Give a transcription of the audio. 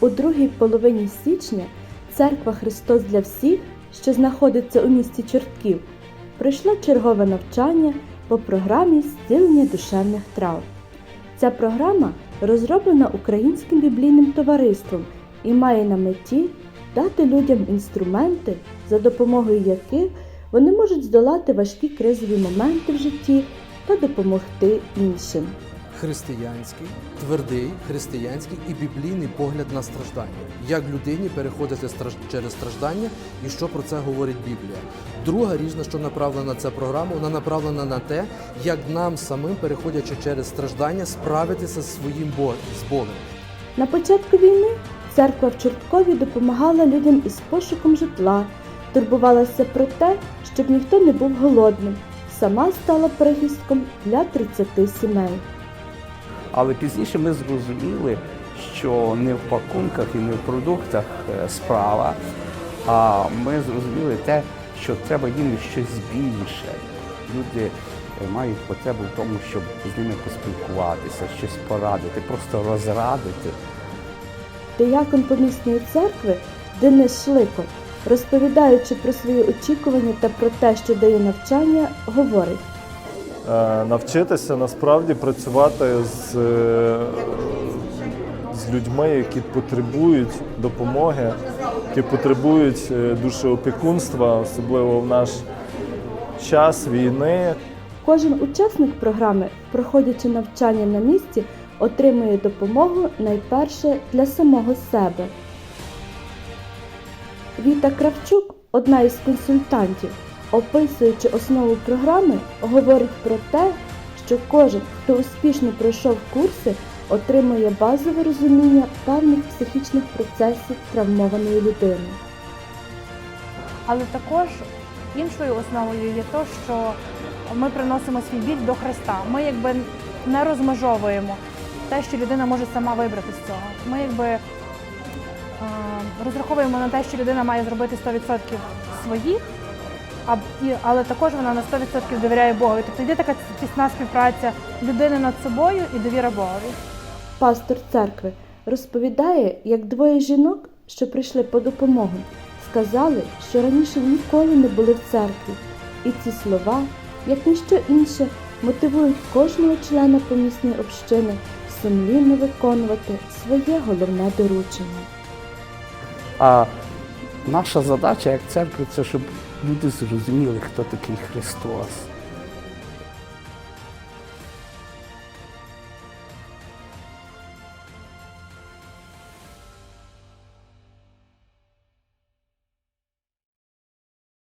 У другій половині січня церква Христос для всіх, що знаходиться у місті Чортків, пройшла чергове навчання по програмі зцілення душевних трав. Ця програма розроблена Українським біблійним товариством і має на меті дати людям інструменти, за допомогою яких вони можуть здолати важкі кризові моменти в житті та допомогти іншим. Християнський, твердий, християнський і біблійний погляд на страждання. Як людині переходити через страждання і що про це говорить Біблія. Друга річ, на що направлена ця програма, вона направлена на те, як нам самим, переходячи через страждання, справитися зі своїм Бо- з Богом. На початку війни церква в Чорткові допомагала людям із пошуком житла, турбувалася про те, щоб ніхто не був голодним. Сама стала прихистком для 30 сімей. Але пізніше ми зрозуміли, що не в пакунках і не в продуктах е, справа, а ми зрозуміли те, що треба їм щось більше. Люди е, мають потребу в тому, щоб з ними поспілкуватися, щось порадити, просто розрадити. Диякон помісної церкви Денис Шлико, розповідаючи про свої очікування та про те, що дає навчання, говорить. Е, навчитися насправді працювати з, е, з людьми, які потребують допомоги, які потребують е, душеопікунства, особливо в наш час війни. Кожен учасник програми, проходячи навчання на місці, отримує допомогу найперше для самого себе. Віта Кравчук, одна із консультантів, описуючи основу програми, говорить про те, що кожен, хто успішно пройшов курси, отримує базове розуміння певних психічних процесів травмованої людини. Але також іншою основою є те, що ми приносимо свій біль до Христа. Ми якби не розмежовуємо те, що людина може сама вибрати з цього. Ми якби е, розраховуємо на те, що людина має зробити 100% своїх, але також вона на 100% довіряє Богові. Тобто йде така тісна співпраця людини над собою і довіра Богові. Пастор церкви розповідає, як двоє жінок, що прийшли по допомогу, сказали, що раніше ніколи не були в церкві, і ці слова, як ніщо інше, мотивують кожного члена помісної общини сумлінно виконувати своє головне доручення. А наша задача як церкви це щоб люди зрозуміли, хто такий Христос.